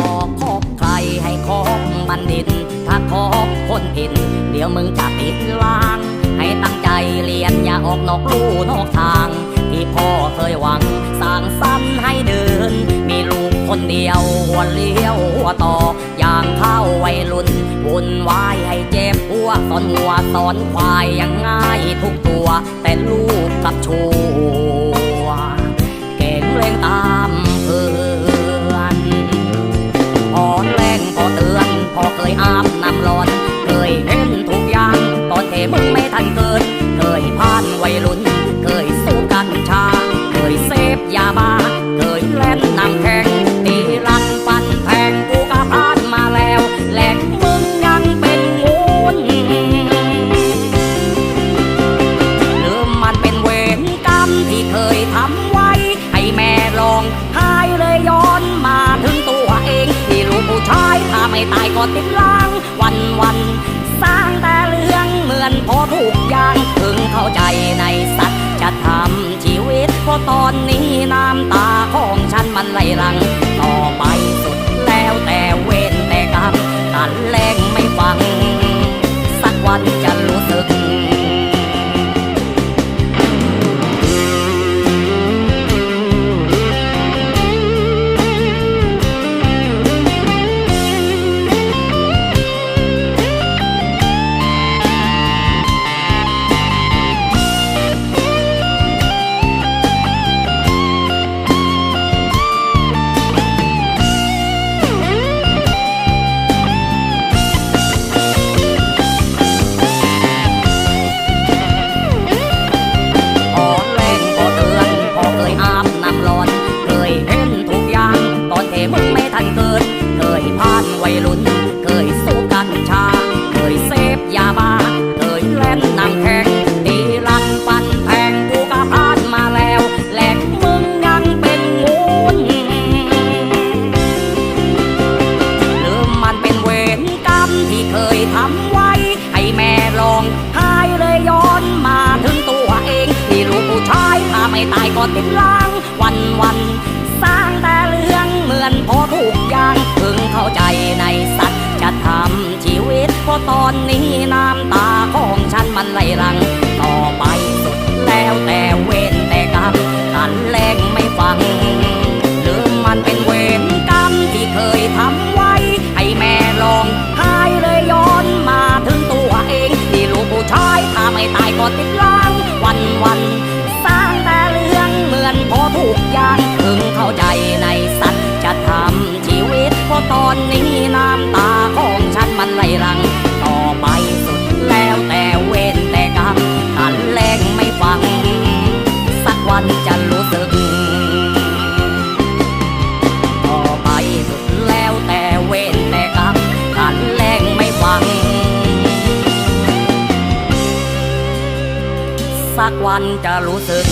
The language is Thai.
บอกคบใครให้คบบัณฑิต ถ้าคบคนผิด เดี๋ยวมึงจะติดลาง ให้ตั้งใจเรียนอย่าออกนอกลู่นอกทาง ที่พ่อเคยหวังสร้างสรรค์ให้เดิน มีลูกคนเดียวหัวเลี้ยวหัวต่ออย่างเข้าวัยรุ่นวุ่นวายให้เจ็บหัวสอนหัวสอนควายยังง่ายทุกตัว แต่ลูกกับชั ตือนพอเคยอา ติดล้าง วันวันสร้างแต่เรื่องเหมือนพอถูกอย่างถึงเข้าใจในสัตย์จะทำชีวิตเพราะตอนนี้น้ำตาของฉันมันไหลหลัง ไม่ตายก็ติดล้าง วันวันสร้างแต่เรื่องเหมือนพอถูกอย่างถึงเข้าใจในสัจะทำชีวิตเพราะตอนนี้น้ำตาของฉันมันไหลหลังันจะรู้สึกพอไปสุแล้วแต่เว้นแต่กรผันแรงไม่ฟัง สักวันจะรู้สึก